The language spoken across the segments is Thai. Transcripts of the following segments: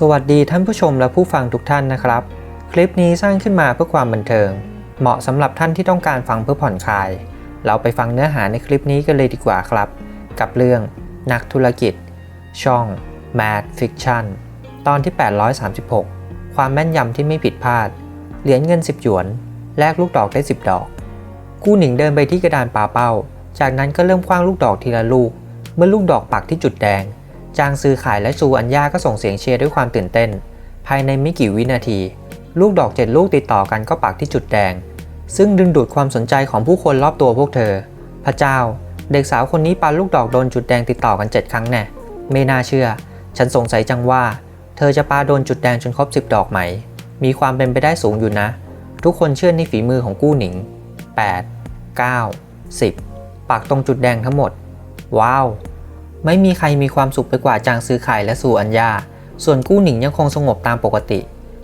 สวัสดีท่านผู้ชมและผู้ฟังทุกท่านนะครับ คลิปนี้สร้างขึ้นมาเพื่อความบันเทิง เหมาะสำหรับท่านที่ต้องการฟังเพื่อผ่อนคลาย เราไปฟังเนื้อหาในคลิปนี้กันเลยดีกว่าครับ กับเรื่องนักธุรกิจ ช่อง Mad Fiction ตอนที่ 836 ความแม่นยำที่ไม่ผิดพลาด เหรียญเงิน 10 หยวน แลกลูกดอกได้ 10 ดอก กู้หนิงเดินไปที่กระดานปาเป้า จากนั้นก็เริ่มคว้างลูกดอกทีละลูก เมื่อลูกดอกปักที่จุดแดง จางซื้อขายและซูอัญญาก็ส่งเสียงเชียร์ด้วยความตื่นเต้น ภายในไม่กี่วินาที ลูกดอกเจ็ดลูกติดต่อกันก็ปักที่จุดแดง ซึ่งดึงดูดความสนใจของผู้คนรอบตัวพวกเธอ พระเจ้า เด็กสาวคนนี้ปาลูกดอกโดนจุดแดงติดต่อกัน 7 ครั้งแน่ไม่น่าเชื่อ ฉันสงสัยจังว่า เธอจะปาโดนจุดแดงจนครบ 10 ดอกไหม มีความเป็นไปได้สูงอยู่นะ ทุกคนเชื่อในฝีมือของกู้หนิง 8 9 10 ปักตรงจุดแดงทั้งหมด ว้าว ไม่มีใครมีความสุขไปกว่าจางซื้อขายและสู่อัญญา ส่วนกู้หนิงยังคงสงบตามปกติ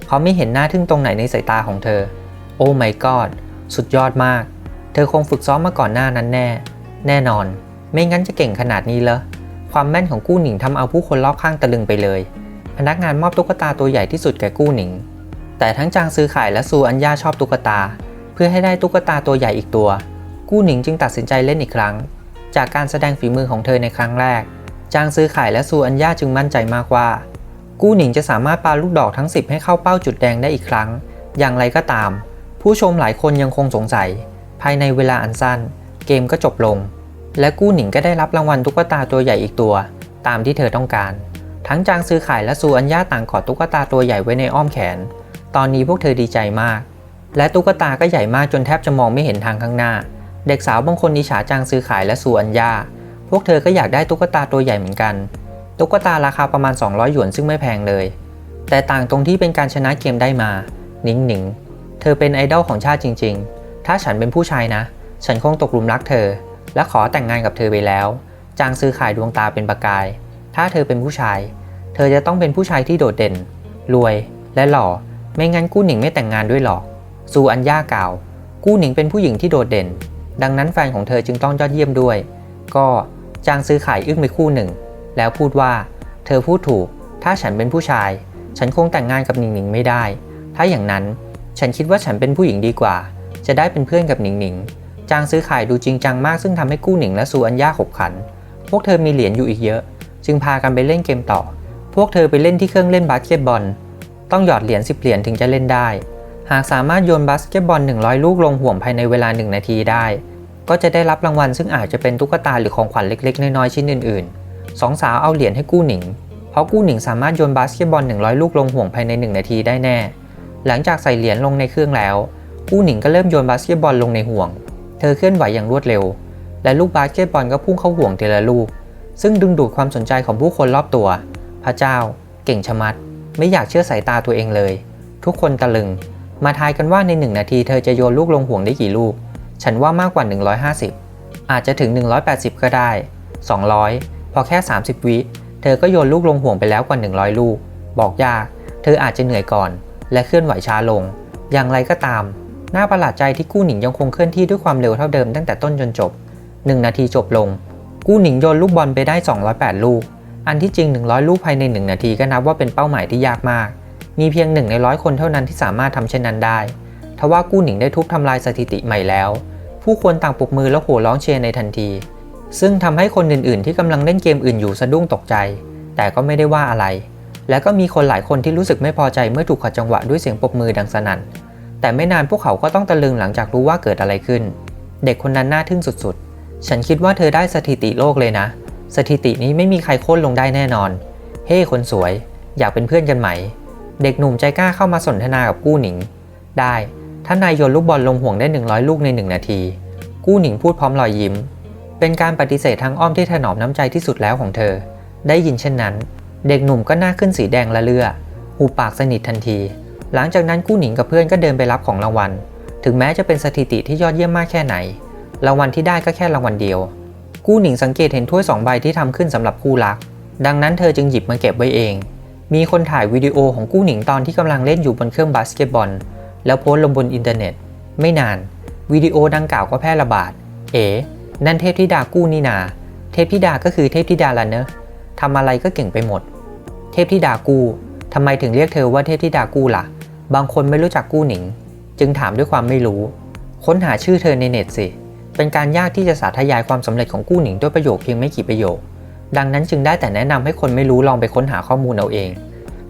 เขาไม่เห็นหน้าทึ่งตรงไหนในสายตาของเธอ โอ้ my god สุดยอดมาก เธอคงฝึกซ้อมมาก่อนหน้านั้นแน่ แน่นอน ไม่งั้นจะเก่งขนาดนี้เหรอ ความแม่นของกู้หนิงทำเอาผู้คนรอบข้างตะลึงไปเลย พนักงานมอบตุ๊กตาตัวใหญ่ที่สุดแก่กู้หนิง แต่ทั้งจางซื้อขายและซูอัญญาชอบตุ๊กตา เพื่อให้ได้ตุ๊กตาตัวใหญ่อีกตัว กู้หนิงจึงตัดสินใจเล่นอีกครั้ง จากการแสดงฝีมือของเธอในครั้งแรก จางซื้อขายและซูอัญญาจึงมั่นใจมากว่า กู้หนิงจะสามารถปาลูกดอกทั้ง 10 ให้เข้าเป้าจุดแดงได้อีกครั้ง อย่างไรก็ตาม ผู้ชมหลายคนยังคงสงสัย ภายในเวลาอันสั้น เกมก็จบลง และกู้หนิงก็ได้รับรางวัลตุ๊กตาตัวใหญ่อีกตัว ตามที่เธอต้องการ ทั้งจางซื้อขายและซูอัญญาต่างกอดตุ๊กตาตัวใหญ่ไว้ในอ้อมแขน ตอนนี้พวกเธอดีใจมาก และตุ๊กตาก็ใหญ่มากจนแทบจะมองไม่เห็นทางข้างหน้า เด็กสาวบางคนอิจฉาจางซื้อขายและซูอัญญาพวกเธอก็อยากได้ตุ๊กตาตัวใหญ่เหมือนกัน ตุ๊กตาราคาประมาณ 200 หยวนซึ่งไม่แพงเลย แต่ต่างตรงที่เป็นการชนะเกมได้มา หนิงหนิง เธอเป็นไอดอลของชาติจริง ๆ ถ้าฉันเป็นผู้ชายนะ ฉันคงตกหลุมรักเธอ และขอแต่งงานกับเธอไปแล้ว จางซื้อขายดวงตาเป็นประกาย ถ้าเธอเป็นผู้ชาย เธอจะต้องเป็นผู้ชายที่โดดเด่น รวย และหล่อ ไม่งั้นกู้หนิงไม่แต่งงานด้วยหรอก ซูอัญญากล่าว กู้หนิงเป็นผู้หญิงที่โดดเด่น ดังนั้นแฟนของเธอจึงต้องยอดเยี่ยมด้วย ก็จางซื้อขายอึ้งไปคู่หนึ่ง แล้วพูดว่า เธอพูดถูก ถ้าฉันเป็นผู้ชาย ฉันคงแต่งงานกับหนิงหนิงไม่ได้ ถ้าอย่างนั้นฉันคิดว่าฉันเป็นผู้หญิงดีกว่า จะได้เป็นเพื่อนกับหนิงหนิงจางซื้อขายดูจริงจังมากซึ่งทำให้กู้หนิงและซูอัญญาขบขัน พวกเธอมีเหรียญอยู่อีกเยอะ จึงพากันไปเล่นเกมต่อ พวกเธอไปเล่นที่เครื่องเล่นบาสเกตบอล ต้องหยอดเหรียญ10เหรียญถึงจะเล่นได้ หากสามารถโยนบาสเกตบอล 100 ลูกลงห่วงภายในเวลา 1 นาทีได้ ก็จะได้รับรางวัลซึ่งอาจจะเป็นตุ๊กตาหรือของขวัญเล็ก ๆ น้อยๆชิ้นอื่นๆสองสาวเอาเหรียญให้กู้หนิง เพราะกู้หนิงสามารถโยนบาสเกตบอล 100 ลูกลงห่วงภายใน 1 นาทีได้แน่ หลังจากใส่เหรียญลงในเครื่องแล้ว กู้หนิงก็เริ่มโยนบาสเกตบอลลงในห่วง เธอเคลื่อนไหวอย่างรวดเร็ว และลูกบาสเกตบอลก็พุ่งเข้าห่วงทีละลูก ซึ่งดึงดูดความสนใจของผู้คนรอบตัว พระเจ้า เก่งชะมัด ไม่อยากเชื่อสายตาตัวเองเลย ทุกคนตะลึง มาทายกันว่าใน 1 นาทีเธอจะโยนลูกลงห่วงได้กี่ลูก ฉันว่ามากกว่า 150 อาจจะถึง 180 ก็ได้ 200 พอแค่ 30 วิ เธอก็โยนลูกลงห่วงไปแล้วกว่า 100 ลูก บอกยาก เธออาจจะเหนื่อยก่อน และเคลื่อนไหวช้าลง อย่างไรก็ตาม น่าประหลาดใจที่กู้หนิงยังคงเคลื่อนที่ด้วยความเร็วเท่าเดิมตั้งแต่ต้นจนจบ 1 นาทีจบลง กู้หนิงโยนลูกบอลไปได้ 208 ลูก อันที่จริง 100 ลูกภายใน 1 นาทีก็นับว่าเป็นเป้าหมายที่ยากมาก มีเพียงหนึ่งในร้อยคนเท่านั้นที่สามารถทำเช่นนั้นได้ ทว่ากู้หนิงได้ทุบทำลายสถิติใหม่แล้ว ผู้คนต่างปรบมือและโห่ร้องเชียร์ในทันที ซึ่งทำให้คนอื่นๆ ที่กำลังเล่นเกมอื่นอยู่สะดุ้งตกใจ แต่ก็ไม่ได้ว่าอะไร และก็มีคนหลายคนที่รู้สึกไม่พอใจเมื่อถูกขัดจังหวะด้วยเสียงปรบมือดังสนั่น แต่ไม่นานพวกเขาก็ต้องตะลึงหลังจากรู้ว่าเกิดอะไรขึ้น เด็กคนนั้นน่าทึ่งสุดๆ ฉันคิดว่าเธอได้สถิติโลกเลยนะ สถิตินี้ไม่มีใครโค่นลงได้แน่นอน เฮ้คนสวย อยากเป็นเพื่อนกันไหม เด็กหนุ่มใจกล้าเข้ามาสนทนากับกู้หนิง ได้ถ้านนายโยนลูกบอลลงห่วงได้ 100 ลูกใน 1 นาที กู้หนิงพูดพร้อมรอยยิ้ม เป็นการปฏิเสธทางอ้อมที่ถนอมน้ำใจที่สุดแล้วของเธอ ได้ยินเช่นนั้น เด็กหนุ่มก็หน้าขึ้นสีแดงละเลือหูปากสนิททันที หลังจากนั้นกู้หนิงกับเพื่อนก็เดินไปรับของรางวัล ถึงแม้จะเป็นสถิติที่ยอดเยี่ยมมากแค่ไหน รางวัลที่ได้ก็แค่รางวัลเดียว กู้หนิงสังเกตเห็นถ้วยสองใบที่ทำขึ้นสำหรับคู่รัก ดังนั้นเธอจึงหยิบมาเก็บไว้เอง มีคนถ่ายวิดีโอของกู้หนิงตอนที่กำลังเล่นอยู่บนเครื่องบาสเกตบอล แล้วโพสต์ลงบนอินเทอร์เน็ต ไม่นาน วิดีโอดังกล่าวก็แพร่ระบาด เอ๋นั่นเทพธิดากู้นี่นา เทพธิดาก็คือเทพธิดาละเนอะทำอะไรก็เก่งไปหมด เทพธิดากู้ทำไมถึงเรียกเธอว่าเทพธิดากู้ล่ะ บางคนไม่รู้จักกู้หนิง จึงถามด้วยความไม่รู้ ค้นหาชื่อเธอในเน็ตสิ เป็นการยากที่จะสาธยายความสำเร็จของกู้หนิงด้วยประโยคเพียงไม่กี่ประโยค ดังนั้นจึงได้แต่แนะนำให้คนไม่รู้ลองไปค้นหาข้อมูลเอาเอง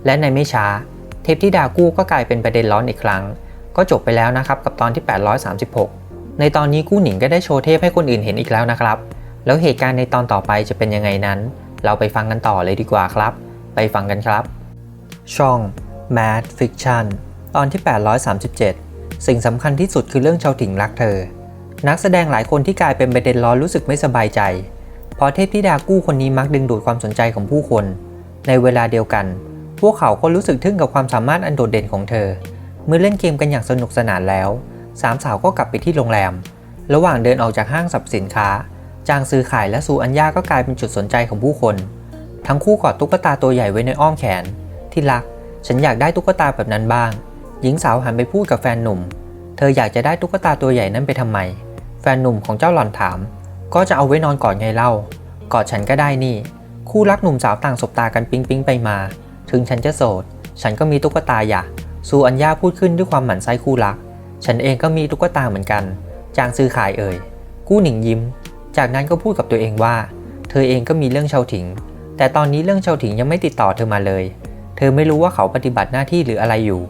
และในไม่ช้า เทพธิดากู้ก็กลายเป็นประเด็นร้อนอีกครั้ง ก็จบไปแล้วนะครับกับตอนที่ 836 ในตอนนี้กู้หนิงก็ได้โชว์เทพให้คนอื่นเห็นอีกแล้วนะครับ แล้วเหตุการณ์ในตอนต่อไปจะเป็นยังไงนั้น เราไปฟังกันต่อเลยดีกว่าครับ ไปฟังกันครับ ช่อง Mad Fiction ตอนที่ 837 สิ่งสำคัญที่สุดคือเรื่องชาวถิ่งรักเธอ นักแสดงหลายคนที่กลายเป็นประเด็นร้อนรู้สึกไม่สบายใจ ราะเทพธิดากู้คนนี้มักดึงดูดความสนใจของผู้คน ในเวลาเดียวกัน พวกเขาก็รู้สึกทึ่งกับความสามารถอันโดดเด่นของเธอ เมื่อเล่นเกมกันอย่างสนุกสนานแล้ว สามสาวก็กลับไปที่โรงแรม ระหว่างเดินออกจากห้างสรรพสินค้า จางซื้อขายและซูอัญญาก็กลายเป็นจุดสนใจของผู้คน ทั้งคู่กอดตุ๊กตาตัวใหญ่ไว้ในอ้อมแขน ที่รัก ฉันอยากได้ตุ๊กตาแบบนั้นบ้าง หญิงสาวหันไปพูดกับแฟนหนุ่ม เธออยากจะได้ตุ๊กตาตัวใหญ่นั้นไปทำไม แฟนหนุ่มของเจ้าหล่อนถาม ก็จะเอาไว้นอนกอดไงเล่ากอดฉันก็ได้นี่ คู่รักหนุ่มสาวต่างสบตากันปิ๊งปิ๊งไปมา ถึงฉันจะโสด ฉันก็มีตุ๊กตาอย่าซูอัญญาพูดขึ้นด้วยความหมั่นไส้คู่รัก ฉันเองก็มีตุ๊กตาเหมือนกัน จางซื้อขายเอ่ย กู้หนิงยิ้ม จากนั้นก็พูดกับตัวเองว่า เธอเองก็มีเรื่องเชาถิง แต่ตอนนี้เรื่องเชาถิงยังไม่ติดต่อเธอมาเลย เธอไม่รู้ว่าเขาปฏิบัติหน้าที่หรืออะไรอยู่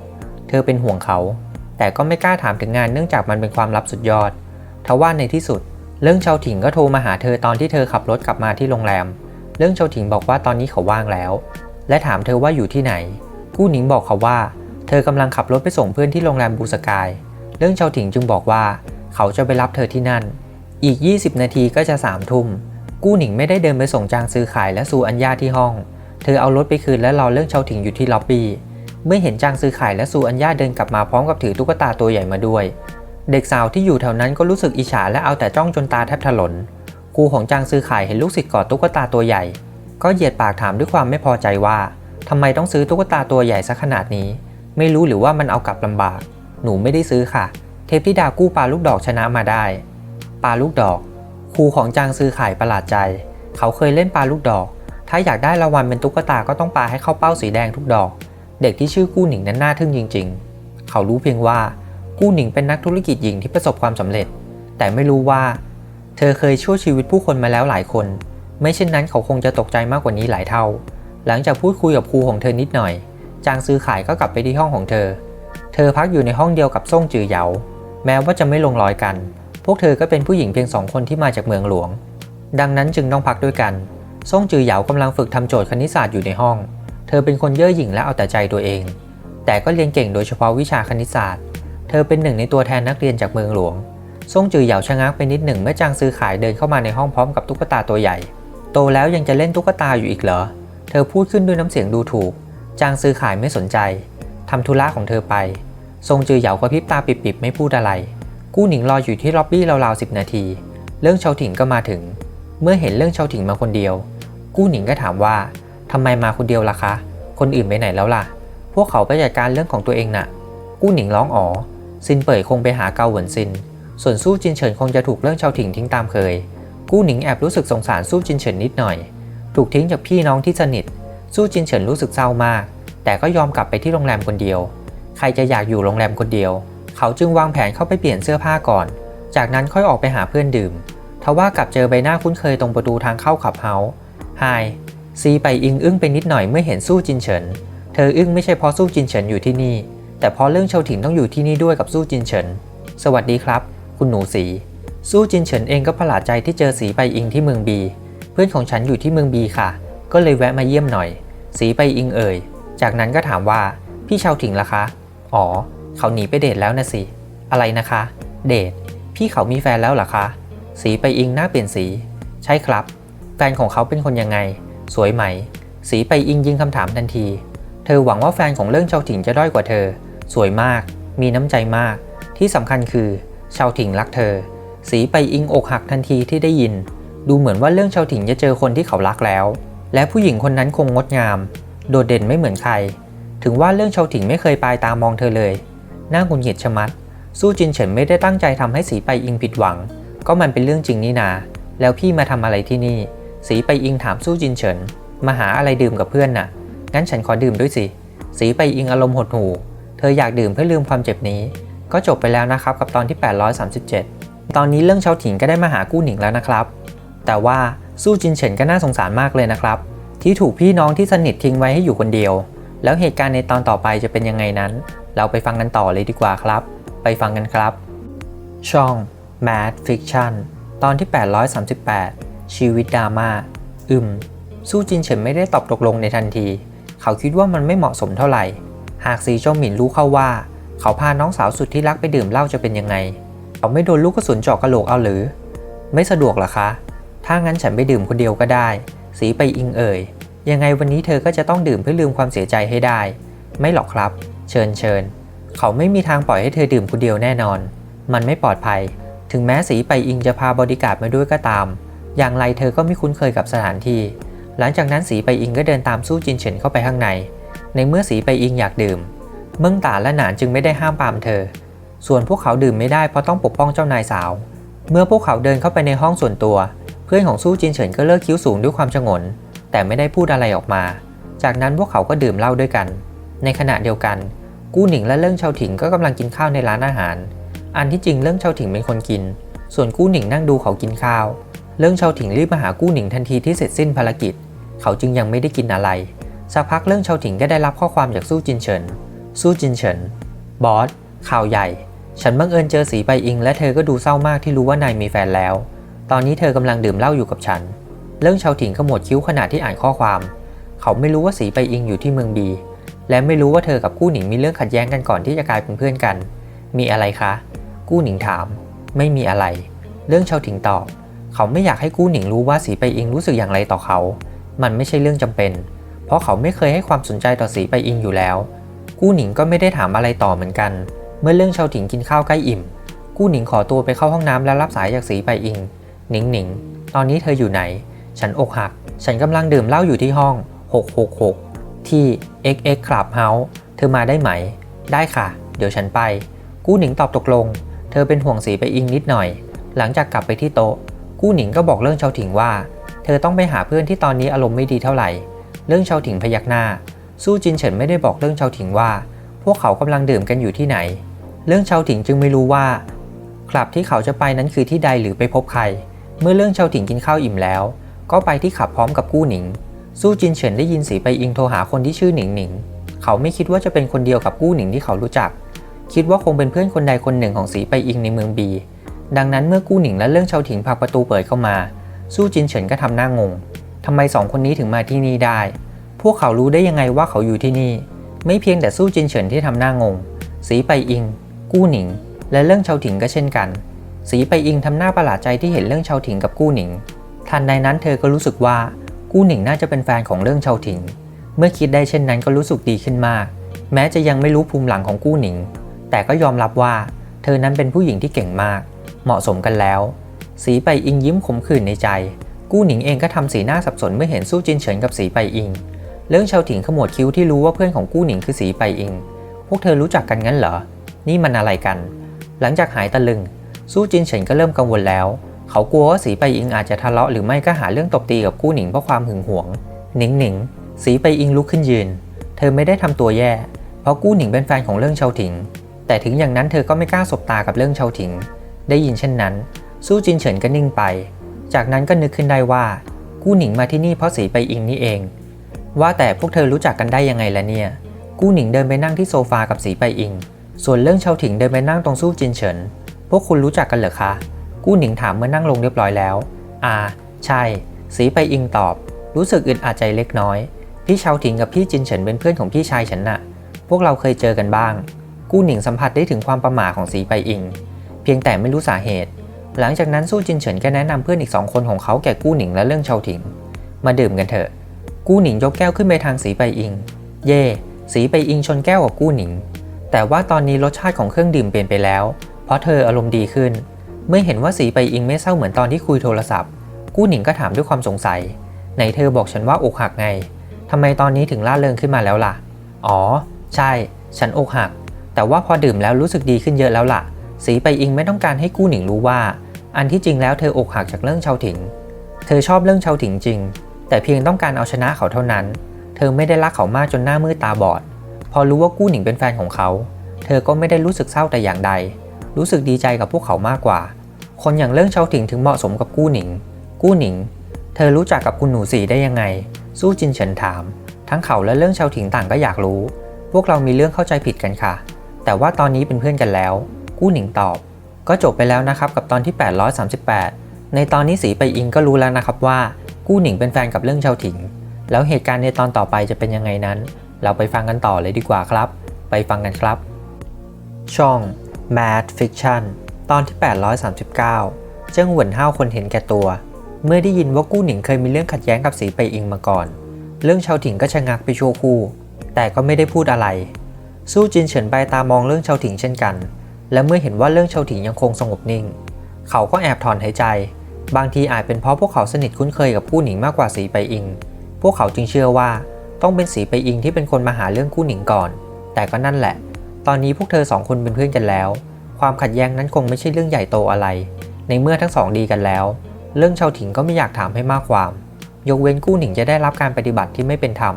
เธอเป็นห่วงเขา แต่ก็ไม่กล้าถามถึงงานเนื่องจากมันเป็นความลับสุดยอด ทว่าในที่สุด เรื่องเชาถิงก็โทรมาหาเธอตอนที่เธอขับรถกลับมาที่โรงแรม เรื่องเชาถิงบอกว่าตอนนี้เขาว่างแล้ว และถามเธอว่าอยู่ที่ไหน กู้หนิงบอกเขาว่า เธอกำลังขับรถไปส่งเพื่อนที่โรงแรมบูสกาย เรื่องเชาถิงจึงบอกว่า เขาจะไปรับเธอที่นั่น อีก 20 นาทีก็จะสามทุ่ม กู้หนิงไม่ได้เดินไปส่งจางซื้อขายและซูอัญญาที่ห้อง เธอเอารถไปคืนและรอเรื่องเชาถิงอยู่ที่ล็อบบี้ เมื่อเห็นจางซื้อขายและซูอัญญาเดินกลับมาพร้อมกับถือตุ๊กตาตัวใหญ่มาด้วย เด็กสาวที่อยู่แถวนั้นก็รู้สึกอิจฉาและเอาแต่จ้องจนตาแทบถลนครูของจางซื้อขายเห็นลูกศิษย์กอดตุ๊กตาตัวใหญ่ ก็เหยียดปากถามด้วยความไม่พอใจว่าทำไมต้องซื้อตุ๊กตาตัวใหญ่ซะขนาดนี้ ไม่รู้หรือว่ามันเอากลับลำบาก หนูไม่ได้ซื้อค่ะ เทพธิดากู้ปลาลูกดอกชนะมาได้ปลาลูกดอก ครูของจางซื้อขายประหลาดใจ เขาเคยเล่นปลาลูกดอก ถ้าอยากได้รางวัลเป็นตุ๊กตาก็ต้องปาให้เข้าเป้าสีแดงทุกดอก เด็กที่ชื่อกู้หนิงนั้นน่าทึ่งจริง ๆ เขารู้เพียงว่า กู้หนิงเป็นนักธุรกิจหญิงที่ประสบความสำเร็จ แต่ไม่รู้ว่า เธอเคยช่วยชีวิตผู้คนมาแล้วหลายคน ไม่เช่นนั้นเขาคงจะตกใจมากกว่านี้หลายเท่า หลังจากพูดคุยกับครูของเธอนิดหน่อย จางซื้อขายก็กลับไปที่ห้องของเธอ เธอพักอยู่ในห้องเดียวกับซ่งจือเหยา แม้ว่าจะไม่ลงรอยกัน พวกเธอก็เป็นผู้หญิงเพียงสองคนที่มาจากเมืองหลวง ดังนั้นจึงต้องพักด้วยกันซ่งจือเหยากำลังฝึกทำโจทย์คณิตศาสตร์อยู่ในห้อง เธอเป็นคนเย่อหยิ่งและเอาแต่ใจตัวเอง แต่ก็เรียนเก่งโดยเฉพาะวิชาคณิตศาสตร์ เธอเป็นหนึ่งในตัวแทนนักเรียนจากเมืองหลวงซ่งจือเหยาชะงักไปนิดหนึ่งเมื่อจางซื้อขายเดินเข้ามาในห้องพร้อมกับตุ๊กตาตัวใหญ่ โตแล้วยังจะเล่นตุ๊กตาอยู่อีกเหรอ เธอพูดขึ้นด้วยน้ำเสียงดูถูก จางซื้อขายไม่สนใจทำธุระของเธอไปทรงจือเหยาก็พริบตาปิบๆไม่พูดอะไร กู้หนิงรออยู่ที่ล็อบบี้ราวๆสิบนาที เรื่องเชาถิงก็มาถึง เมื่อเห็นเรื่องเชาถิงมาคนเดียว กู้หนิงก็ถามว่าทำไมมาคนเดียวล่ะคะ คนอื่นไปไหนแล้วล่ะ พวกเขาไปจัดการเรื่องของตัวเองน่ะ กู้หนิงร้องอ๋อ ซินเป่ยคงไปหาเกาเหวินซิน ส่วนสู้จินเฉินคงจะถูกเรื่องชาวถิงทิ้งตามเคย กู้หนิงแอบรู้สึกสงสารสู้จินเฉินนิดหน่อย ถูกทิ้งจากพี่น้องที่สนิท สู้จินเฉินรู้สึกเศร้ามาก แต่ก็ยอมกลับไปที่โรงแรมคนเดียว ใครจะอยากอยู่โรงแรมคนเดียว เขาจึงวางแผนเข้าไปเปลี่ยนเสื้อผ้าก่อน จากนั้นค่อยออกไปหาเพื่อนดื่ม ทว่ากลับเจอใบหน้าคุ้นเคยตรงประตูทางเข้าขับเฮาส์ไฮซีไปอิงอึ้งไปนิดหน่อยเมื่อเห็นสู้จินเฉิน เธออึ้งไม่ใช่เพราะสู้จินเฉินอยู่ที่นี่ แต่พราะเรื่องเชาถิงต้องอยู่ที่นี่ด้วยกับสู้จินเฉิน สวัสดีครับ คุณหนูสี สู้จินเฉินเองก็ประหลาดใจที่เจอสีไปอิงที่เมืองบี เพื่อนของฉันอยู่ที่เมืองบีค่ะ ก็เลยแวะมาเยี่ยมหน่อย สีไปอิงเอ่ย จากนั้นก็ถามว่าพี่เชาถิงล่ะคะ อ๋อ เขาหนีไปเดทแล้วนะสิ อะไรนะคะ เดท พี่เขามีแฟนแล้วหรอคะ สีไปอิงหน้าเปลี่ยนสี ใช่ครับ แฟนของเขาเป็นคนยังไง สวยไหม สีไปอิงยิงคำถามทันที เธอหวังว่าแฟนของเรื่องเชาถิงจะด้อยกว่าเธอ สวยมาก มีน้ำใจมาก ที่สำคัญคือ ชาวถิงรักเธอ สีไปอิงอกหักทันทีที่ได้ยิน ดูเหมือนว่าเรื่องชาวถิงจะเจอคนที่เขารักแล้ว และผู้หญิงคนนั้นคงงดงาม โดดเด่นไม่เหมือนใคร ถึงว่าเรื่องชาวถิงไม่เคยปลายตามองเธอเลยน่าหงุดหงิดชะมัด สู้จินเฉินไม่ได้ตั้งใจทำให้สีไปอิงผิดหวัง ก็มันเป็นเรื่องจริงนี่นา แล้วพี่มาทำอะไรที่นี่ สีไปอิงถามสู้จินเฉิน มาหาอะไรดื่มกับเพื่อนน่ะ งั้นฉันขอดื่มด้วยสิ สีไปอิงอารมณ์หดหู่ ธออยากดื่มเพื่อลืมความเจ็บนี้ ก็จบไปแล้วนะครับกับตอนที่ 837 ตอนนี้เรื่องเชาถิงก็ได้มาหากู้หนิงแล้วนะครับ แต่ว่าสู้จินเฉินก็น่าสงสารมากเลยนะครับ ที่ถูกพี่น้องที่สนิททิ้งไว้ให้อยู่คนเดียว แล้วเหตุการณ์ในตอนต่อไปจะเป็นยังไงนั้น เราไปฟังกันต่อเลยดีกว่าครับ ไปฟังกันครับ ช่อง Mad Fiction ตอนที่ 838 ชีวิตดราม่าอึมสู้จินเฉินไม่ได้ตอบตกลงในทันที เขาคิดว่ามันไม่เหมาะสมเท่าไหร่ หากซีเจ้าหมินรู้เข้าว่า เขาพาน้องสาวสุดที่รักไปดื่มเหล้าจะเป็นยังไง เขาไม่โดนลูกกระสุนเจาะกระโหลกเอาหรือ ไม่สะดวกหรอคะ ถ้างั้นฉันไปดื่มคนเดียวก็ได้ สีไปอิงเอ่ย ยังไงวันนี้เธอก็จะต้องดื่มเพื่อลืมความเสียใจให้ได้ ไม่หรอกครับ เชิญเชิญ เขาไม่มีทางปล่อยให้เธอดื่มคนเดียวแน่นอน มันไม่ปลอดภัย ถึงแม้สีไปอิงจะพาบอดี้การ์ดมาด้วยก็ตาม อย่างไรเธอก็ไม่คุ้นเคยกับสถานที่ หลังจากนั้นสีไปอิงก็เดินตามสู้จินเฉินเข้าไปข้างใน ในเมื่อสีไปอิงอยากดื่ม เมิ่งตาและหนานจึงไม่ได้ห้ามปามเธอ ส่วนพวกเขาดื่มไม่ได้เพราะต้องปกป้องเจ้านายสาว เมื่อพวกเขาเดินเข้าไปในห้องส่วนตัว เพื่อนของสู้จินเฉินก็เลิกคิ้วสูงด้วยความชงน แต่ไม่ได้พูดอะไรออกมา จากนั้นพวกเขาก็ดื่มเหล้าด้วยกัน ในขณะเดียวกัน กู้หนิงและเรื่องเชาถิงก็กำลังกินข้าวในร้านอาหาร อันที่จริงเรื่องเชาถิงเป็นคนกิน ส่วนกู้หนิงนั่งดูเขากินข้าวเรื่องเชาถิงรีบมาหากู้หนิงทันทีที่เสร็จสิ้นภารกิจ เขาจึงยังไม่ได้กินอะไร สักพักเรื่องเชาถิงก็ได้รับข้อความจากสู้จินเฉิน สู้จินเฉิน บอส ข่าวใหญ่ ฉันบังเอิญเจอสีไปอิง และเธอก็ดูเศร้ามากที่รู้ว่านายมีแฟนแล้ว ตอนนี้เธอกำลังดื่มเหล้าอยู่กับฉัน เรื่องเชาถิงขมวดคิ้วขณะที่อ่านข้อความ เขาไม่รู้ว่าสีไปอิงอยู่ที่เมืองบี และไม่รู้ว่าเธอกับกู้หนิงมีเรื่องขัดแย้งกันก่อนที่จะกลายเป็นเพื่อนกัน มีอะไรคะ กู้หนิงถาม ไม่มีอะไร เรื่องเชาถิงตอบ เขาไม่อยากให้กู้หนิงรู้ว่าสีไปอิงรู้สึกอย่างไรต่อเขา มันไม่ใช่เรื่องจำเป็น ราะเขาไม่เคยให้ความสนใจต่อสีไปอิงอยู่แล้ว กู้หนิงก็ไม่ได้ถามอะไรต่อเหมือนกัน เมื่อเรื่องชาวถิงกินข้าวใกล้อิ่ม กู้หนิงขอตัวไปเข้าห้องน้ำแล้วรับสายจากสีไปอิง หนิงหนิง ตอนนี้เธออยู่ไหน ฉันอกหัก ฉันกำลังดื่มเหล้าอยู่ที่ห้อง 666 ที่ XX Club House เธอมาได้ไหม ได้ค่ะ เดี๋ยวฉันไป กู้หนิงตอบตกลง เธอเป็นห่วงสีไปอิงนิดหน่อย หลังจากกลับไปที่โต๊ะ กู้หนิงก็บอกเรื่องชาวถิงว่า เธอต้องไปหาเพื่อนที่ตอนนี้อารมณ์ไม่ดีเท่าไหร่ เรื่องชาวถิงพยักหน้า สู้จินเฉินไม่ได้บอกเรื่องชาวถิงว่า พวกเขากำลังดื่มกันอยู่ที่ไหน เรื่องชาวถิงจึงไม่รู้ว่า คลับที่เขาจะไปนั้นคือที่ใดหรือไปพบใคร เมื่อเรื่องชาวถิงกินข้าวอิ่มแล้ว ก็ไปที่ขับพร้อมกับกู้หนิง สู้จินเฉินได้ยินสีไปอิงโทรหาคนที่ชื่อหนิงหนิง เขาไม่คิดว่าจะเป็นคนเดียวกับกู้หนิงที่เขารู้จัก คิดว่าคงเป็นเพื่อนคนใดคนหนึ่งของสีไปอิงในเมืองบี ดังนั้นเมื่อกู้หนิงและเรื่องชาวถิงผลักประตูเปิดเข้ามา สู้จินเฉินก็ทำหน้างง ทำไมสองคนนี้ถึงมาที่นี่ได้ พวกเขารู้ได้ยังไงว่าเขาอยู่ที่นี่ ไม่เพียงแต่สู้จินเฉินที่ทำหน้างง สีไปอิง กู้หนิง และเรื่องเชาถิงก็เช่นกัน สีไปอิงทำหน้าประหลาดใจที่เห็นเรื่องเชาถิงกับกู้หนิง ทันใดนั้นเธอก็รู้สึกว่ากู้หนิงน่าจะเป็นแฟนของเรื่องเชาถิง เมื่อคิดได้เช่นนั้นก็รู้สึกดีขึ้นมาก แม้จะยังไม่รู้ภูมิหลังของกู้หนิง แต่ก็ยอมรับว่า เธอนั้นเป็นผู้หญิงที่เก่งมาก เหมาะสมกันแล้ว สีไปอิงยิ้มขมขื่นในใจ กู้หนิงเองก็ทำสีหน้าสับสนเมื่อเห็นสู้จินเฉินกับสีไปอิง เรื่องชาวถิงขมวดคิ้วที่รู้ว่าเพื่อนของกู้หนิงคือสีไปอิง พวกเธอรู้จักกันงั้นเหรอ นี่มันอะไรกัน หลังจากหายตะลึง สู้จินเฉินก็เริ่มกังวลแล้ว เขากลัวว่าสีไปอิงอาจจะทะเลาะหรือไม่ก็หาเรื่องตบตีกับกู้หนิงเพราะความหึงหวง หนิงหนิง สีไปอิงลุกขึ้นยืน เธอไม่ได้ทำตัวแย่ เพราะกู้หนิงเป็นแฟนของเรื่องชาวถิง แต่ถึงอย่างนั้นเธอก็ไม่กล้าสบตากับเรื่องชาวถิง ได้ยินเช่นนั้น สู้จินเฉินก็นิ่งไป จากนั้นก็นึกขึ้นได้ว่า กู้หนิงมาที่นี่เพราะสีไปอิงนี่เอง ว่าแต่พวกเธอรู้จักกันได้ยังไงล่ะเนี่ย กู้หนิงเดินไปนั่งที่โซฟากับสีไปอิง ส่วนเรื่องเชาถิงเดินไปนั่งตรงสู้จินเฉิน พวกคุณรู้จักกันเหรอคะ กู้หนิงถามเมื่อนั่งลงเรียบร้อยแล้ว อ่า ใช่ สีไปอิงตอบ รู้สึกอึดอัดใจเล็กน้อย พี่เชาถิงกับพี่จินเฉินเป็นเพื่อนของพี่ชายฉันน่ะ พวกเราเคยเจอกันบ้าง กู้หนิงสัมผัสได้ถึงความประหม่าของสีไปอิง เพียงแต่ไม่รู้สาเหตุ หลังจากนั้นสู้จินเฉินก็แนะนำเพื่อนอีกสองคนของเขาแก่กู้หนิงและเรื่องเชาถิง มาดื่มกันเถอะ กู้หนิงยกแก้วขึ้นไปทางสีไปอิง เย่สีไปอิงชนแก้วกับกู้หนิง แต่ว่าตอนนี้รสชาติของเครื่องดื่มเปลี่ยนไปแล้ว เพราะเธออารมณ์ดีขึ้น เมื่อเห็นว่าสีไปอิงไม่เศร้าเหมือนตอนที่คุยโทรศัพท์ กู้หนิงก็ถามด้วยความสงสัย ไหนเธอบอกฉันว่าอกหักไงทำไมตอนนี้ถึงล่าเริงขึ้นมาแล้วล่ะ อ๋อ ใช่ ฉันอกหัก แต่ว่าพอดื่มแล้วรู้สึกดีขึ้นเยอะแล้วล่ะ สีไปอิงไม่ต้องการให้กู้หนิงรู้ว่า อันที่จริงแล้วเธออกหักจากเรื่องเชาถิง เธอชอบเรื่องเชาถิงจริง แต่เพียงต้องการเอาชนะเขาเท่านั้น เธอไม่ได้รักเขามากจนหน้ามืดตาบอด พอรู้ว่ากู้หนิงเป็นแฟนของเขา เธอก็ไม่ได้รู้สึกเศร้าแต่อย่างใด รู้สึกดีใจกับพวกเขามากกว่า คนอย่างเรื่องเชาถิงถึงเหมาะสมกับกู้หนิง กู้หนิง เธอรู้จักกับคุณหนูสีได้ยังไง สู้จินเฉินถาม ทั้งเขาและเรื่องเชาถิงต่างก็อยากรู้ พวกเรามีเรื่องเข้าใจผิดกันค่ะ แต่ว่าตอนนี้เป็นเพื่อนกันแล้ว กู้หนิงตอบ ก็จบไปแล้วนะครับกับตอนที่ 838 ในตอนนี้สีไปอิงก็รู้แล้วนะครับว่า กู้หนิงเป็นแฟนกับเรื่องชาวถิง แล้วเหตุการณ์ในตอนต่อไปจะเป็นยังไงนั้น เราไปฟังกันต่อเลยดีกว่าครับ ไปฟังกันครับ ช่อง Mad Fiction ตอนที่ 839 เจิ้งเหวนห้าวคนเห็นแก่ตัว เมื่อได้ยินว่ากู้หนิงเคยมีเรื่องขัดแย้งกับสีไปอิงมาก่อน เรื่องชาวถิงก็ชะงักไปชั่วครู่ แต่ก็ไม่ได้พูดอะไรสู้จินเฉินไปตามองเรื่องชาวถิงเช่นกัน และเมื่อเห็นว่าเรื่องเชาถิงยังคงสงบนิ่ง เขาก็แอบถอนหายใจ บางทีอาจเป็นเพราะพวกเขาสนิทคุ้นเคยกับกู้หนิงมากกว่าสีไปอิง พวกเขาจึงเชื่อว่าต้องเป็นสีไปอิงที่เป็นคนมาหาเรื่องกู้หนิงก่อน แต่ก็นั่นแหละ ตอนนี้พวกเธอสองคนเป็นเพื่อนกันแล้ว ความขัดแย้งนั้นคงไม่ใช่เรื่องใหญ่โตอะไร ในเมื่อทั้งสองดีกันแล้ว เรื่องเชาถิงก็ไม่อยากถามให้มากความ ยกเว้นกู้หนิงจะได้รับการปฏิบัติที่ไม่เป็นธรรม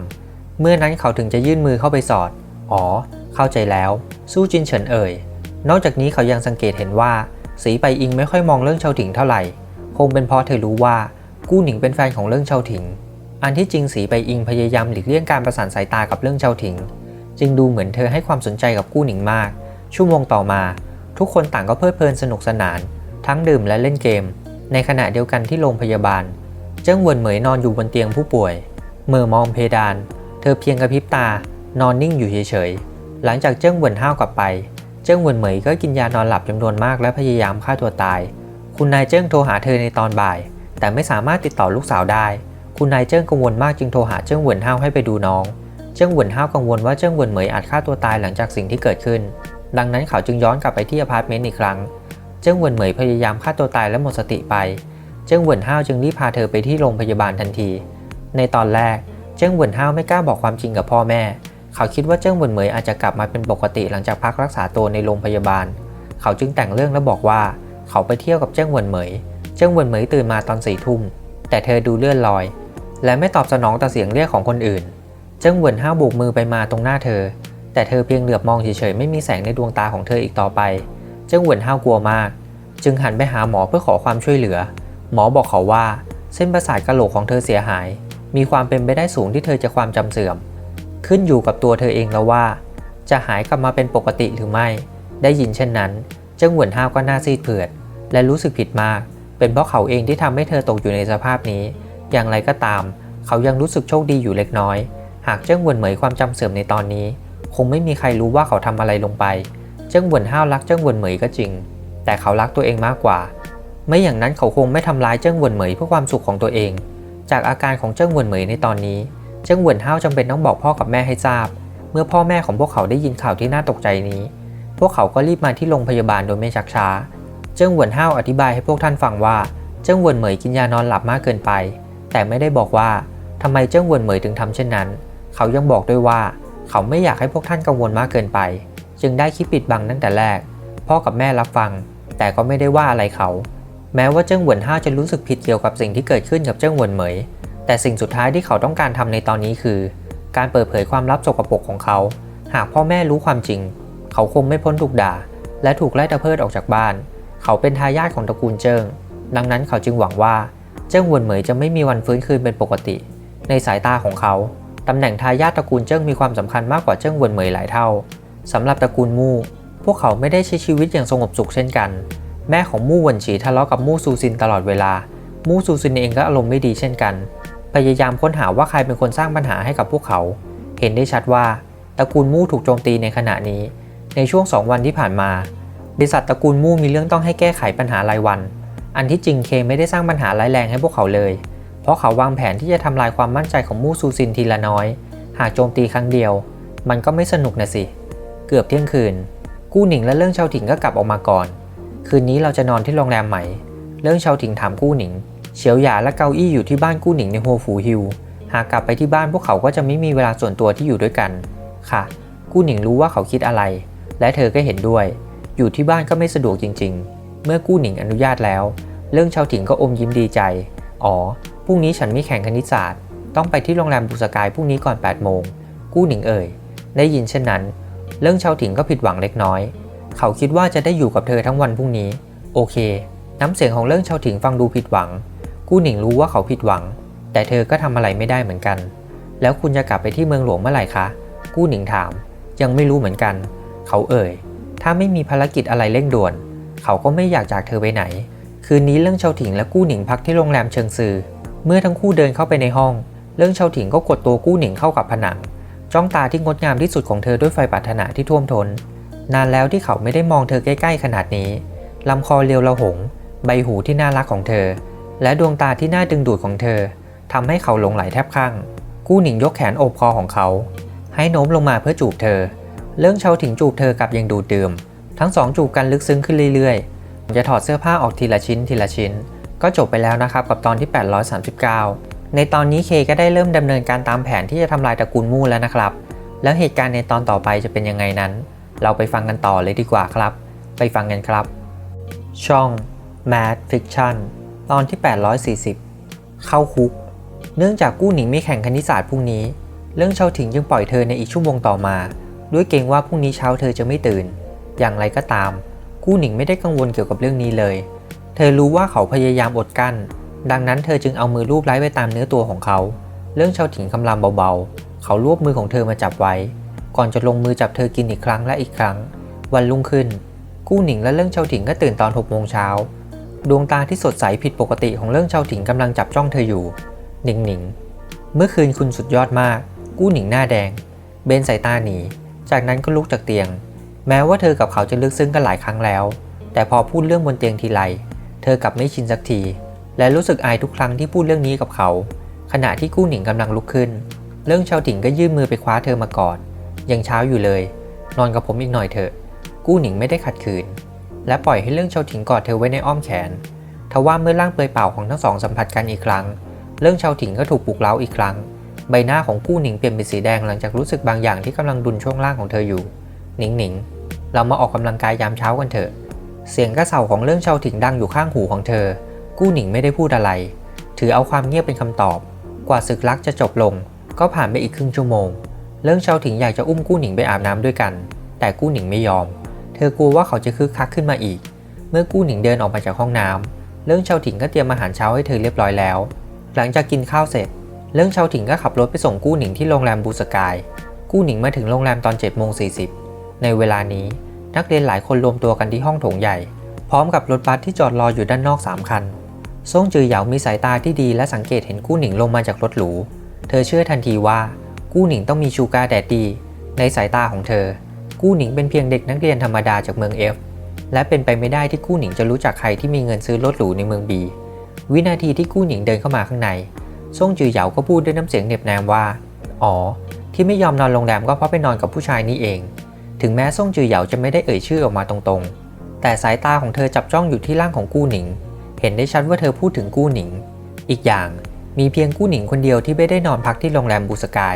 เมื่อนั้นเขาถึงจะยื่นมือเข้าไปสอด อ๋อ เข้าใจแล้ว สู้จินเฉินเอ่ย นอกจากนี้เขายังสังเกตเห็นว่า สีไปอิงไม่ค่อยมองเรื่องเชาถิงเท่าไหร่ คงเป็นเพราะเธอรู้ว่ากู้หนิงเป็นแฟนของเรื่องเชาถิง อันที่จริงสีไปอิงพยายามหลีกเลี่ยงการประสานสายตากับเรื่องเชาถิง จึงดูเหมือนเธอให้ความสนใจกับกู้หนิงมาก ชั่วโมงต่อมา ทุกคนต่างก็เพลิดเพลินสนุกสนาน ทั้งดื่มและเล่นเกม ในขณะเดียวกันที่โรงพยาบาล เจิ้งเหวินเหมยนอนอยู่บนเตียงผู้ป่วยเมื่อมองเพดาน เธอเพียงกระพริบตานอนนิ่งอยู่เฉยๆหลังจากเจิ้งเหวินห้าวกลับไป เจิ้งเหวินเหมยก็กินยานอนหลับจำนวนมากและพยายามฆ่าตัวตาย คุณนายเจิ้งโทรหาเธอในตอนบ่าย แต่ไม่สามารถติดต่อลูกสาวได้ คุณนายเจิ้งกังวลมากจึงโทรหาเจิ้งเหวินห้าวให้ไปดูน้อง เจิ้งเหวินห้าวกังวลว่าเจิ้งเหวินเหมยอาจฆ่าตัวตายหลังจากสิ่งที่เกิดขึ้น ดังนั้นเขาจึงย้อนกลับไปที่อพาร์ตเมนต์อีกครั้ง เจิ้งเหวินเหมยพยายามฆ่าตัวตายและหมดสติไป เจิ้งเหวินห้าวจึงรีบพาเธอไปที่โรงพยาบาลทันที ในตอนแรก เจิ้งเหวินห้าวไม่กล้าบอกความจริงกับพ่อแม่ เขาคิดว่าเจิ้งเหวินเหมยอาจจะกลับมาเป็นปกติหลังจากพักรักษาตัวในโรงพยาบาล เขาจึงแต่งเรื่องและบอกว่า เขาไปเที่ยวกับเจิ้งเหวินเหมย เจิ้งเหวินเหมยตื่นมาตอนสี่ทุ่ม แต่เธอดูเลื่อนลอย และไม่ตอบสนองต่อเสียงเรียกของคนอื่น เจิ้งเหวินห้าวโบกมือไปมาตรงหน้าเธอ แต่เธอเพียงเหลือบมองเฉยๆไม่มีแสงในดวงตาของเธออีกต่อไป เจิ้งเหวินห้าวกลัวมาก จึงหันไปหาหมอเพื่อขอความช่วยเหลือ หมอบอกเขาว่า เส้นประสาทกะโหลกของเธอเสียหาย มีความเป็นไปได้สูงที่เธอจะความจำเสื่อม ขึ้นอยู่กับตัวเธอเองแล้วว่า จะหายกลับมาเป็นปกติหรือไม่ ได้ยินเช่นนั้นเจิ้งเหวนห้าวก็หน้าซีดเผือด และรู้สึกผิดมาก เป็นเพราะเขาเองที่ทำให้เธอตกอยู่ในสภาพนี้ อย่างไรก็ตาม เขายังรู้สึกโชคดีอยู่เล็กน้อย หากเจิ้งเหวนเหมยความจำเสื่อมในตอนนี้ คงไม่มีใครรู้ว่าเขาทำอะไรลงไป เจิ้งเหวนห้าวรักเจิ้งเหวนเหมยก็จริง แต่เขารักตัวเองมากกว่า ไม่อย่างนั้นเขาคงไม่ทำร้ายเจิ้งเหวนเหมยเพื่อความสุขของตัวเอง จากอาการของเจิ้งเหวนเหมยในตอนนี้ เจิ้งเหวินห้าวจำเป็นต้องบอกพ่อกับแม่ให้ทราบ เมื่อพ่อแม่ของพวกเขาได้ยินข่าวที่น่าตกใจนี้ พวกเขาก็รีบมาที่โรงพยาบาลโดยไม่ชักช้า เจิ้งเหวินห้าวอธิบายให้พวกท่านฟังว่า เจิ้งเหวินเหมยกินยานอนหลับมากเกินไป แต่ไม่ได้บอกว่าทำไมเจิ้งเหวินเหมยถึงทำเช่นนั้น เขายังบอกด้วยว่า เขาไม่อยากให้พวกท่านกังวลมากเกินไป จึงได้คิดปิดบังตั้งแต่แรก พ่อกับแม่รับฟัง แต่ก็ไม่ได้ว่าอะไรเขา แม้ว่าเจิ้งหวนห้าวจะรู้สึกผิดเกี่ยวกับสิ่งที่เกิดขึ้นกับเจิ้งหวนเหมย แต่สิ่งสุดท้ายที่เขาต้องการทำในตอนนี้คือ การเปิดเผยความลับสกปรกของเขา หากพ่อแม่รู้ความจริง เขาคงไม่พ้นถูกด่า และถูกไล่ตะเพิดออกจากบ้าน เขาเป็นทายาทของตระกูลเจิ้ง ดังนั้นเขาจึงหวังว่าเจิ้งหวนเหมยจะไม่มีวันฟื้นคืนเป็นปกติ ในสายตาของเขาตำแหน่งทายาทตระกูลเจิ้งมีความสำคัญมากกว่าเจิ้งหวนเหมยหลายเท่าสำหรับตระกูลมู่ พวกเขาไม่ได้ใช้ชีวิตอย่างสงบสุขเช่นกัน แม่ของมู่หวนฉีทะเลาะกับมู่ซูซินตลอดเวลา มู่ซูซินเองก็อารมณ์ไม่ดีเช่นกัน พยายามค้นหาว่าใครเป็นคนสร้างปัญหาให้กับพวกเขา เห็นได้ชัดว่าตระกูลมู่ถูกโจมตีในขณะนี้ ในช่วง 2 วันที่ผ่านมา บริษัทตระกูลมู่มีเรื่องต้องให้แก้ไขปัญหารายวัน อันที่จริงเคไม่ได้สร้างปัญหาร้ายแรงให้พวกเขาเลย เพราะเขาวางแผนที่จะทำลายความมั่นใจของมู่ซูซินทีละน้อย หากโจมตีครั้งเดียว มันก็ไม่สนุกนะสิ เกือบเที่ยงคืน กู้หนิงและเรื่องชาวถิ่งก็กลับออกมาก่อน คืนนี้เราจะนอนที่โรงแรมใหม เรื่องชาวถิ่งถามกู้หนิง เฉียวหยาและเกาอี้อยู่ที่บ้านกู้หนิงในโฮฟูฮิลหากกลับไปที่บ้านพวกเขาก็จะไม่มีเวลาส่วนตัวที่อยู่ด้วยกัน ค่ะ กู้หนิงรู้ว่าเขาคิดอะไร และเธอก็เห็นด้วย อยู่ที่บ้านก็ไม่สะดวกจริง ๆ เมื่อกู้หนิงอนุญาตแล้ว เรื่องชาวถิ่งก็อมยิ้มดีใจ อ๋อ พรุ่งนี้ฉันมีแข่งคณิตศาสตร์ ต้องไปที่โรงแรมบุษกายพรุ่งนี้ก่อน8โมง กู้หนิงเอ่ย ได้ยินเช่นนั้น เรื่องชาวถิงก็ผิดหวังเล็กน้อย เขาคิดว่าจะได้อยู่กับเธอทั้งวันพรุ่งนี้ โอเค น้ำเสียงของเรื่องชาวถิงฟังดูผิดหวัง กู้หนิงรู้ว่าเขาผิดหวัง แต่เธอก็ทำอะไรไม่ได้เหมือนกัน แล้วคุณจะกลับไปที่เมืองหลวงเมื่อไหร่คะ กู้หนิงถาม ยังไม่รู้เหมือนกัน เขาเอ่ย ถ้าไม่มีภารกิจอะไรเร่งด่วน เขาก็ไม่อยากจากเธอไปไหน คืนนี้เรื่องเชาถิงและกู้หนิงพักที่โรงแรมเชิงซือ เมื่อทั้งคู่เดินเข้าไปในห้อง เรื่องเชาถิงก็กดตัวกู้หนิงเข้ากับผนัง จ้องตาที่งดงามที่สุดของเธอด้วยไฟปรารถนาที่ท่วมทนนานแล้วที่เขาไม่ได้มองเธอใกล้ ๆ ขนาดนี้ลำคอเรียวระหง ใบหูที่น่ารักของเธอ และดวงตาที่น่าดึงดูดของเธอทำให้เขาหลงไหลแทบคลั่งกู้หนิงยกแขนโอบคอของเขา ให้โน้มลงมาเพื่อจูบเธอ เรื่องเชาถิงจูบเธอกับยังดูดดื่ม ทั้งสองจูบกันลึกซึ้งขึ้นเรื่อยๆจะถอดเสื้อผ้าออกทีละชิ้นทีละชิ้น ก็จบไปแล้วนะครับกับตอนที่ 839 ในตอนนี้เคก็ได้เริ่มดำเนินการตามแผนที่จะทำลายตระกูลมู่แล้วนะครับ แล้วเหตุการณ์ในตอนต่อไปจะเป็นยังไงนั้น เราไปฟังกันต่อเลยดีกว่าครับ ไปฟังกันครับ ช่อง Mad Fiction ตอนที่ 840 เข้าคุก เนื่องจากกู้หนิงไม่แข่งคณิตศาสตร์พรุ่งนี้ เรื่องเชาถิงจึงปล่อยเธอในอีกชั่วโมงต่อมา ด้วยเกรงว่าพรุ่งนี้เช้าเธอจะไม่ตื่น อย่างไรก็ตาม กู้หนิงไม่ได้กังวลเกี่ยวกับเรื่องนี้เลย เธอรู้ว่าเขาพยายามอดกั้น ดังนั้นเธอจึงเอามือลูบไล้ไปตามเนื้อตัวของเขา เรื่องเชาถิงคำรามเบาๆ เขารวบมือของเธอมาจับไว้ ก่อนจะลงมือจับเธอกินอีกครั้งและอีกครั้ง วันรุ่งขึ้น กู้หนิงและเรื่องเชาถิงก็ตื่นตอน6โมงเช้า ดวงตาที่สดใสผิดปกติของเรื่องชาวถิงกำลังจับจ้องเธออยู่ หนิงหนิง เมื่อคืนคุณสุดยอดมาก กู้หนิงหน้าแดง เบนสายตาหนี จากนั้นก็ลุกจากเตียง แม้ว่าเธอกับเขาจะลึกซึ้งกันหลายครั้งแล้ว แต่พอพูดเรื่องบนเตียงทีไร เธอกลับไม่ชินสักที และรู้สึกอายทุกครั้งที่พูดเรื่องนี้กับเขา ขณะที่กู้หนิงกำลังลุกขึ้น เรื่องชาวถิงก็ยื่นมือไปคว้าเธอมากอด ยังเช้าอยู่เลย นอนกับผมอีกหน่อยเถอะ กู้หนิงไม่ได้ขัดขืน และปล่อยให้เรื่องเชาถิงกอดเธอไว้ในอ้อมแขน ทว่าเมื่อร่างเปลือยเปล่าของทั้งสองสัมผัสกันอีกครั้ง เรื่องเชาถิงก็ถูกปลุกเร้าอีกครั้ง ใบหน้าของกู้หนิงเปลี่ยนเป็นสีแดงหลังจากรู้สึกบางอย่างที่กำลังดุนช่วงล่างของเธออยู่ หนิงหนิง เรามาออกกำลังกายยามเช้ากันเถอะ เสียงกระเสาของเรื่องเชาถิงดังอยู่ข้างหูของเธอ กู้หนิงไม่ได้พูดอะไร ถือเอาความเงียบเป็นคำตอบ กว่าศึกรักจะจบลง ก็ผ่านไปอีกครึ่งชั่วโมง เรื่องเชาถิงอยากจะอุ้มกู้หนิงไปอาบน้ำด้วยกัน แต่กู้หนิงไม่ยอม เธอกลัวว่าเขาจะคึกคักขึ้นมาอีก เมื่อกู้หนิงเดินออกมาจากห้องน้ำเรื่องเชาถิงก็เตรียมอาหารเช้าให้เธอเรียบร้อยแล้ว หลังจากกินข้าวเสร็จ เรื่องเชาถิงก็ขับรถไปส่งกู้หนิงที่โรงแรมบูสกาย กู้หนิงมาถึงโรงแรมตอน7โมง40ในเวลานี้นักเรียนหลายคนรวมตัวกันที่ห้องโถงใหญ่ พร้อมกับรถบัสที่จอดรออยู่ด้านนอก 3 คันซ่งจือเหยามีสายตาที่ดีและสังเกตเห็นกู้หนิงลงมาจากรถหรู เธอเชื่อทันทีว่ากู้หนิงต้องมีชูการแดดดี ในสายตาของเธอ กู้หนิงเป็นเพียงเด็กนักเรียนธรรมดาจากเมืองเอฟและเป็นไปไม่ได้ที่กู้หนิงจะรู้จักใครที่มีเงินซื้อรถหรูในเมืองบีวินาทีที่กู้หนิงเดินเข้ามาข้างในซ่งจือเหยาก็พูดด้วยน้ำเสียงเหน็บแนมว่า อ๋อ ที่ไม่ยอมนอนโรงแรมก็เพราะไปนอนกับผู้ชายนี่เอง ถึงแม้ซ่งจือเหยาจะไม่ได้เอ่ยชื่อออกมาตรงๆ แต่สายตาของเธอจับจ้องอยู่ที่ร่างของกู้หนิง เห็นได้ชัดว่าเธอพูดถึงกู้หนิง อีกอย่างมีเพียงกู้หนิงคนเดียวที่ไม่ได้นอนพักที่โรงแรมบูสกาย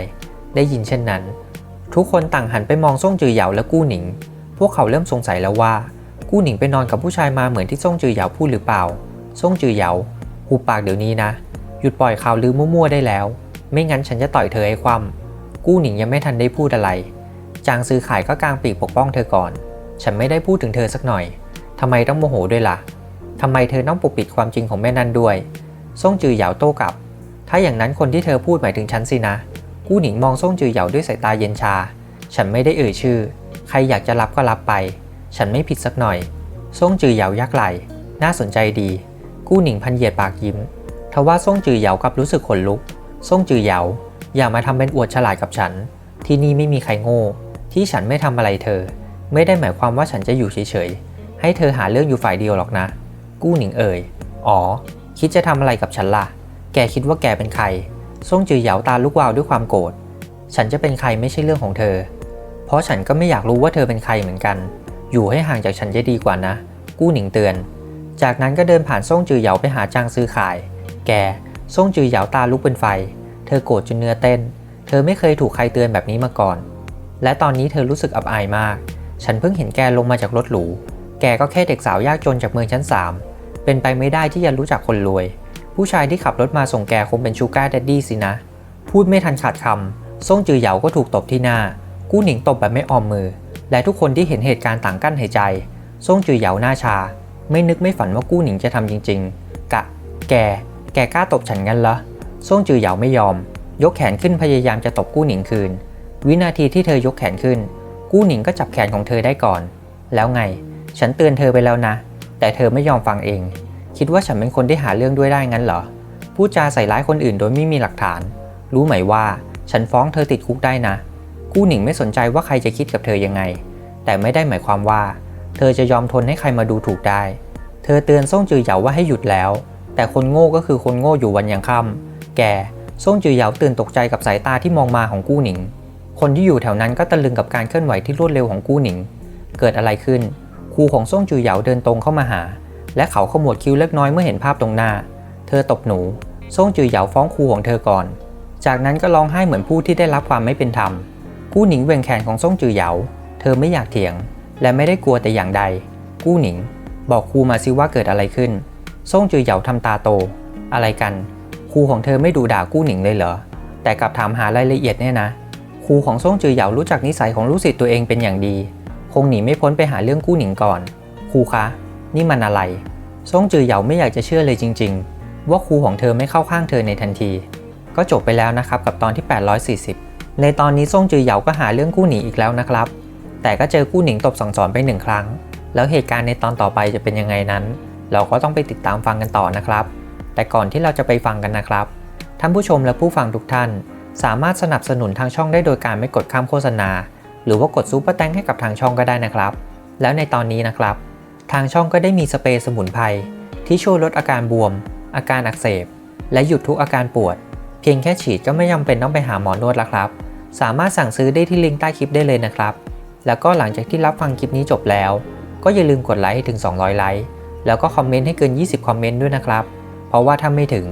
ได้ยินเช่นนั้น ทุกคนต่างหันไปมองซ่งจือเหยาและกู้หนิง พวกเขาเริ่มสงสัยแล้วว่า กู้หนิงไปนอนกับผู้ชายมาเหมือนที่ซ่งจือเหยาพูดหรือเปล่า ซ่งจือเหยาหูปากเดี๋ยวนี้นะ หยุดปล่อยข่าวลือมั่วๆได้แล้ว ไม่งั้นฉันจะต่อยเธอให้คว่ำกู้หนิงยังไม่ทันได้พูดอะไร จางซื้อขายก็กางปีกปกป้องเธอก่อน ฉันไม่ได้พูดถึงเธอสักหน่อยทำไมต้องโมโหด้วยล่ะทำไมเธอต้องปกปิดความจริงของแม่นั่นด้วย ซ่งจือเหยาโต้กลับ ถ้าอย่างนั้นคนที่เธอพูดหมายถึงฉันสินะ กู้หนิงมองซ่งจือเหยาด้วยสายตาเย็นชา ฉันไม่ได้เอ่ยชื่อ ใครอยากจะรับก็รับไป ฉันไม่ผิดสักหน่อย ซ่งจือเหยายักไหล น่าสนใจดี กู้หนิงพันเหยียดปากยิ้ม ทว่าซ่งจือเหยากับรู้สึกขนลุก ซ่งจือเหยา อย่ามาทำเป็นอวดฉลาดกับฉัน ที่นี่ไม่มีใครโง่ ที่ฉันไม่ทำอะไรเธอ ไม่ได้หมายความว่าฉันจะอยู่เฉยๆ ให้เธอหาเรื่องอยู่ฝ่ายเดียวหรอกนะ กู้หนิงเอ่ย อ๋อ คิดจะทำอะไรกับฉันล่ะ แกคิดว่าแกเป็นใคร ซ่งจือเหยาตาลุกวาวด้วยความโกรธ ฉันจะเป็นใครไม่ใช่เรื่องของเธอ เพราะฉันก็ไม่อยากรู้ว่าเธอเป็นใครเหมือนกัน อยู่ให้ห่างจากฉันจะดีกว่านะ กู้หนิงเตือน จากนั้นก็เดินผ่านซ่งจือเหยาไปหาจางซื้อขาย แกซ่งจือเหยาตาลุกเป็นไฟ เธอโกรธจนเนื้อเต้น เธอไม่เคยถูกใครเตือนแบบนี้มาก่อน และตอนนี้เธอรู้สึกอับอายมาก ฉันเพิ่งเห็นแกลงมาจากรถหรู แกก็แค่เด็กสาวยากจนจากเมืองชั้นสามเป็นไปไม่ได้ที่จะรู้จักคนรวย ผู้ชายที่ขับรถมาส่งแกคงเป็นชูการ์แดดดี้สินะ พูดไม่ทันขาดคำซ่งจือเหยาก็ถูกตบที่หน้า กู้หนิงตบแบบไม่ออมมือ และทุกคนที่เห็นเหตุการณ์ต่างกั้นหายใจซ่งจือเหยาหน้าชา ไม่นึกไม่ฝันว่ากู้หนิงจะทำจริง ๆ กะ แก แกกล้าตบฉันงั้นเหรอซ่งจือเหยาไม่ยอม ยกแขนขึ้นพยายามจะตบกู้หนิงคืน วินาทีที่เธอยกแขนขึ้น กู้หนิงก็จับแขนของเธอได้ก่อน แล้วไง ฉันเตือนเธอไปแล้วนะ แต่เธอไม่ยอมฟังเอง คิดว่าฉันเป็นคนที่หาเรื่องด้วยได้งั้นเหรอพูดจาใส่ร้ายคนอื่นโดยไม่มีหลักฐาน รู้ไหมว่าฉันฟ้องเธอติดคุกได้นะ กู้หนิงไม่สนใจว่าใครจะคิดกับเธอยังไง แต่ไม่ได้หมายความว่า เธอจะยอมทนให้ใครมาดูถูกได้ เธอเตือนซ่งจือเหยาว่าให้หยุดแล้ว แต่คนโง่ก็คือคนโง่อยู่วันยังค่ำแกซ่งจือเหยาตื่นตกใจกับสายตาที่มองมาของกู้หนิง คนที่อยู่แถวนั้นก็ตะลึงกับการเคลื่อนไหวที่รวดเร็วของกู้หนิง เกิดอะไรขึ้นครูของซ่งจือเหยาเดินตรงเข้ามาหา และเขาขมวดคิ้วเล็กน้อยเมื่อเห็นภาพตรงหน้า เธอตบหนูซ่งจือเหยาฟ้องครูของเธอก่อน จากนั้นก็ร้องไห้เหมือนผู้ที่ได้รับความไม่เป็นธรรม กู้หนิงเวงแขนของซ่งจือเหยา เธอไม่อยากเถียง และไม่ได้กลัวแต่อย่างใด กู้หนิง บอกครูมาสิว่าเกิดอะไรขึ้น ซ่งจือเหยาทำตาโต อะไรกัน ครูของเธอไม่ดูด่ากู้หนิงเลยเหรอ แต่กลับถามหารายละเอียดเนี่ยนะ ครูของซ่งจือเหยารู้จักนิสัยของลูกศิษย์ตัวเองเป็นอย่างดี คงหนีไม่พ้นไปหาเรื่องกู้หนิงก่อน ครูคะ นี่มันอะไรซ่งจือเหยาไม่อยากจะเชื่อเลยจริง ๆ ว่าครูของเธอไม่เข้าข้างเธอในทันที ก็จบไปแล้วนะครับกับตอนที่ 840 ในตอนนี้ซ่งจือเหยาก็หาเรื่องกู้หนิงอีกแล้วนะครับ แต่ก็เจอกู้หนิงตบสั่งสอนไปหนึ่งครั้ง แล้วเหตุการณ์ในตอนต่อไปจะเป็นยังไงนั้น เราก็ต้องไปติดตามฟังกันต่อนะครับ แต่ก่อนที่เราจะไปฟังกันนะครับ ท่านผู้ชมและผู้ฟังทุกท่าน สามารถสนับสนุนทางช่องได้โดยการไม่กดข้ามโฆษณา หรือว่ากดซูเปอร์แตงให้กับทางช่องก็ได้นะครับ แล้วในตอนนี้นะครับ ทางช่องก็ได้มีสเปรย์สมุนไพรที่ช่วยลดอาการบวม อาการอักเสบ และหยุดทุกอาการปวด เพียงแค่ฉีดก็ไม่จำเป็นต้องไปหาหมอนวดแล้วครับ สามารถสั่งซื้อได้ที่ลิงก์ใต้คลิปได้เลยนะครับ แล้วก็หลังจากที่รับฟังคลิปนี้จบแล้ว ก็อย่าลืมกดไลค์ให้ถึง 200 ไลค์แล้วก็คอมเมนต์ให้เกิน 20 คอมเมนต์ด้วยนะครับ เพราะว่าถ้าไม่ถึง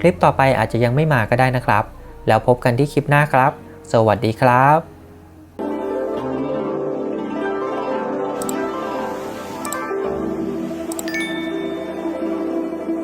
คลิปต่อไปอาจจะยังไม่มาก็ได้นะครับ แล้วพบกันที่คลิปหน้าครับ สวัสดีครับ